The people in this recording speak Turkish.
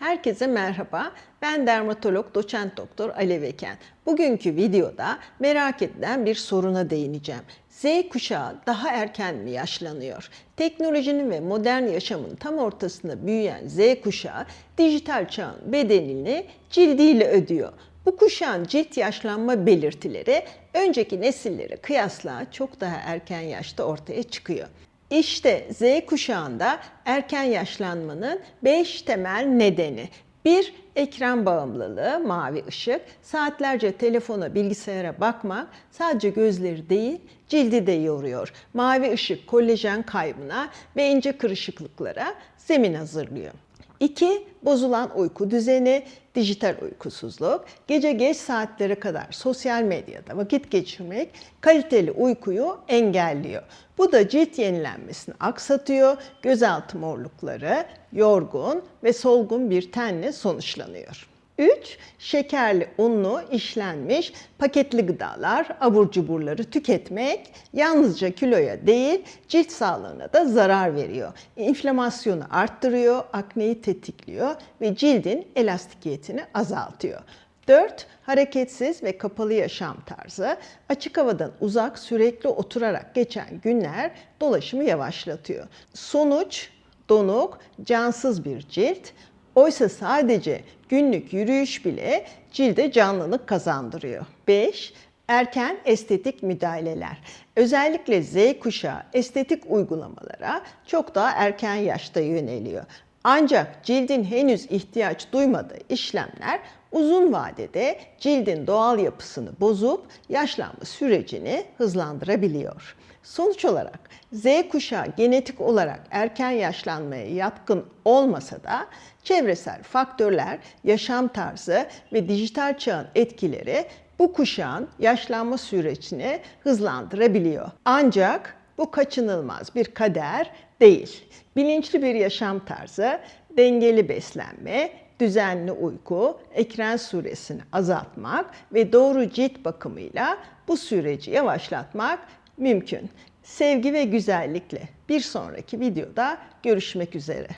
Herkese merhaba. Ben dermatolog doçent doktor Alev Eken. Bugünkü videoda merak edilen bir soruna değineceğim. Z kuşağı daha erken mi yaşlanıyor? Teknolojinin ve modern yaşamın tam ortasında büyüyen Z kuşağı dijital çağın bedenini cildiyle ödüyor. Bu kuşağın cilt yaşlanma belirtileri önceki nesillere kıyasla çok daha erken yaşta ortaya çıkıyor. İşte Z kuşağında erken yaşlanmanın 5 temel nedeni. 1. Ekran bağımlılığı, mavi ışık. Saatlerce telefona, bilgisayara bakmak sadece gözleri değil, cildi de yoruyor. Mavi ışık kolajen kaybına ve ince kırışıklıklara zemin hazırlıyor. 2. Bozulan uyku düzeni, dijital uykusuzluk. Gece geç saatlere kadar sosyal medyada vakit geçirmek kaliteli uykuyu engelliyor. Bu da cilt yenilenmesini aksatıyor, gözaltı morlukları, yorgun ve solgun bir tenle sonuçlanıyor. 3. Şekerli, unlu, işlenmiş, paketli gıdalar, abur cuburları tüketmek yalnızca kiloya değil, cilt sağlığına da zarar veriyor. İnflamasyonu arttırıyor, akneyi tetikliyor ve cildin elastikiyetini azaltıyor. 4. Hareketsiz ve kapalı yaşam tarzı. Açık havadan uzak sürekli oturarak geçen günler dolaşımı yavaşlatıyor. Sonuç donuk, cansız bir cilt. Oysa sadece günlük yürüyüş bile cilde canlılık kazandırıyor. 5. Erken estetik müdahaleler. Özellikle Z kuşağı estetik uygulamalara çok daha erken yaşta yöneliyor. Ancak cildin henüz ihtiyaç duymadığı işlemler uzun vadede cildin doğal yapısını bozup yaşlanma sürecini hızlandırabiliyor. Sonuç olarak Z kuşağı genetik olarak erken yaşlanmaya yatkın olmasa da çevresel faktörler, yaşam tarzı ve dijital çağın etkileri bu kuşağın yaşlanma sürecini hızlandırabiliyor. Ancak bu kaçınılmaz bir kader değil. Bilinçli bir yaşam tarzı, dengeli beslenme, düzenli uyku, ekran süresini azaltmak ve doğru cilt bakımıyla bu süreci yavaşlatmak mümkün. Sevgi ve güzellikle bir sonraki videoda görüşmek üzere.